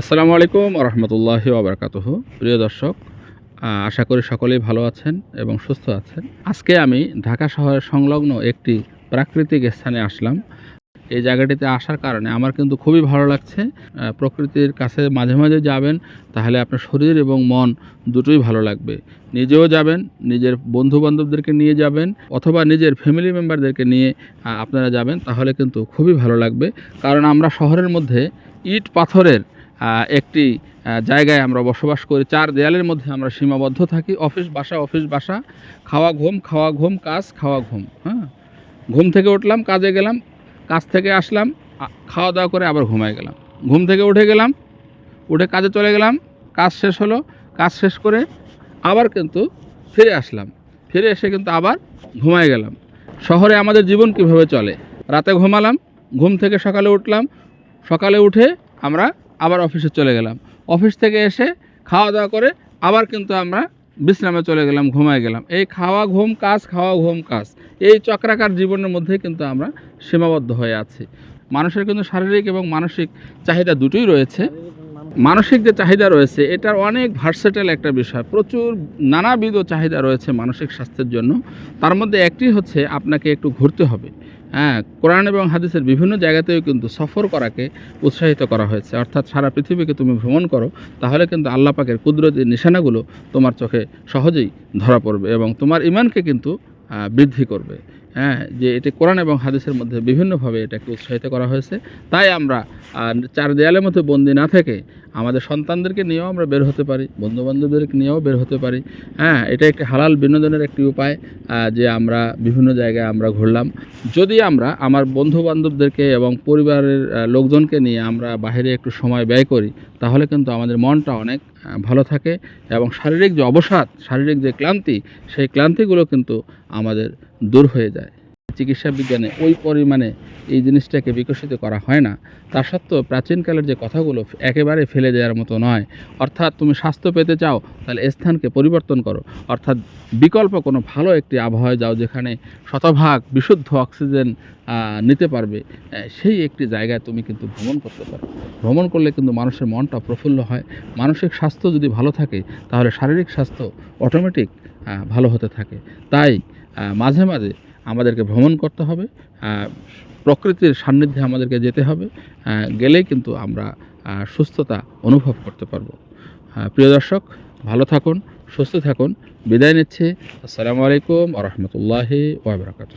আসসালামু আলাইকুম রহমতুল্লাহি ওবরাকাতুহ। প্রিয় দর্শক আশা করি সকলেই ভালো আছেন এবং সুস্থ আছেন। আজকে আমি ঢাকা শহরের সংলগ্ন একটি প্রাকৃতিক স্থানে আসলাম। এই জায়গাটিতে আসার কারণে আমার কিন্তু খুবই ভালো লাগছে। প্রকৃতির কাছে মাঝে মাঝে যাবেন, তাহলে আপনার শরীর এবং মন দুটোই ভালো লাগবে। নিজেও যাবেন, নিজের বন্ধু বান্ধবদেরকে নিয়ে যাবেন, অথবা নিজের ফ্যামিলি মেম্বারদেরকে নিয়ে আপনারা যাবেন, তাহলে কিন্তু খুবই ভালো লাগবে। কারণ আমরা শহরের মধ্যে ইট পাথরের একটি জায়গায় আমরা বসবাস করি। চার দেয়ালের মধ্যে আমরা সীমাবদ্ধ থাকি। অফিস, বাসা অফিস, বাসা। খাওয়া ঘুম খাওয়া ঘুম, কাজ, খাওয়া ঘুম হ্যাঁ? ঘুম থেকে উঠলাম, কাজে গেলাম, কাজ থেকে আসলাম খাওয়া দাওয়া করে আবার ঘুমায় গেলাম। ঘুম থেকে উঠে গেলাম, উঠে কাজে চলে গেলাম, কাজ শেষ হলো, কাজ শেষ করে আবার কিন্তু ফিরে আসলাম। ফিরে এসে কিন্তু আবার ঘুমায় গেলাম। শহরে আমাদের জীবন কীভাবে চলে? রাতে ঘুমালাম, ঘুম থেকে সকালে উঠলাম, সকালে উঠে আমরা আবার অফিসে চলে গেলাম। অফিস থেকে এসে খাওয়া দাওয়া করে আবার কিন্তু আমরা বিশ্রামে চলে গেলাম, ঘুমায় গেলাম। এই খাওয়া ঘুম কাজ, খাওয়া ঘুম কাজ। এই চক্রাকার জীবনের মধ্যে কিন্তু আমরা সীমাবদ্ধ হয়ে আছি। মানুষের কিন্তু শারীরিক এবং মানসিক চাহিদা দুটোই রয়েছে। মানসিক যে চাহিদা রয়েছে, এটার অনেক ভার্সেটাল একটা বিষয়। প্রচুর নানাবিধ চাহিদা রয়েছে মানসিক স্বাস্থ্যের জন্য। তার মধ্যে একটি হচ্ছে আপনাকে একটু ঘুরতে হবে। হ্যাঁ কোরআন এবং হাদিসের বিভিন্ন জায়গাতেও কিন্তু সফর করাকে উৎসাহিত করা হয়েছে। অর্থাৎ সারা পৃথিবীকে তুমি ভ্রমণ করো, তাহলে কিন্তু আল্লাহ পাকের নিশানাগুলো তোমার চোখে সহজেই ধরা পড়বে এবং তোমার ইমানকে কিন্তু বৃদ্ধি করবে। হ্যাঁ যে এটি কোরআন এবং হাদিসের মধ্যে বিভিন্নভাবে এটাকে উৎসাহিত করা হয়েছে। তাই আমরা চার দেয়ালের মধ্যে বন্দি না থেকে আমাদের সন্তানদেরকে নিয়েও আমরা বের হতে পারি বন্ধু বান্ধবদেরকে নিয়েও বের হতে পারি। হ্যাঁ এটা একটি হালাল বিনোদনের একটি উপায় যে আমরা বিভিন্ন জায়গায় আমরা ঘুরলাম। যদি আমরা আমার বন্ধু বান্ধবদেরকে এবং পরিবারের লোকজনকে নিয়ে আমরা বাইরে একটু সময় ব্যয় করি, তাহলে কিন্তু আমাদের মনটা অনেক ভালো থাকে এবং শারীরিক যে অবসাদ, শারীরিক যে ক্লান্তি, সেই ক্লান্তিগুলো কিন্তু আমাদের দূর হয়ে যায়। চিকিৎসা বিজ্ঞানে ওই পরিমাণে এই জিনিসটাকে বিকশিত করা হয় না। তা সত্ত্বেও প্রাচীনকালের যে কথাগুলো একেবারে ফেলে দেওয়ার মতো নয়। অর্থাৎ তুমি স্বাস্থ্য পেতে চাও, তাহলে স্থানকে পরিবর্তন করো। অর্থাৎ বিকল্প কোনো ভালো একটি আবহাওয়ায় যাও যেখানে শতভাগ বিশুদ্ধ অক্সিজেন নিতে পারবে। সেই একটি জায়গায় তুমি কিন্তু ভ্রমণ করতে পারো। ভ্রমণ করলে কিন্তু মানুষের মনটা প্রফুল্ল হয়। মানসিক স্বাস্থ্য যদি ভালো থাকে, তাহলে শারীরিক স্বাস্থ্য অটোমেটিক ভালো হতে থাকে। তাই মাঝে মাঝে আমাদেরকে ভ্রমণ করতে হবে প্রকৃতির সান্নিধ্যে আমাদেরকে যেতে হবে গেলে কিন্তু আমরা সুস্থতা অনুভব করতে পারব। প্রিয় দর্শক, ভালো থাকুন, সুস্থ থাকুন, বিদায় নিচ্ছে। আসসালামু আলাইকুম আ রহমতুল্লাহি ওবরাকাত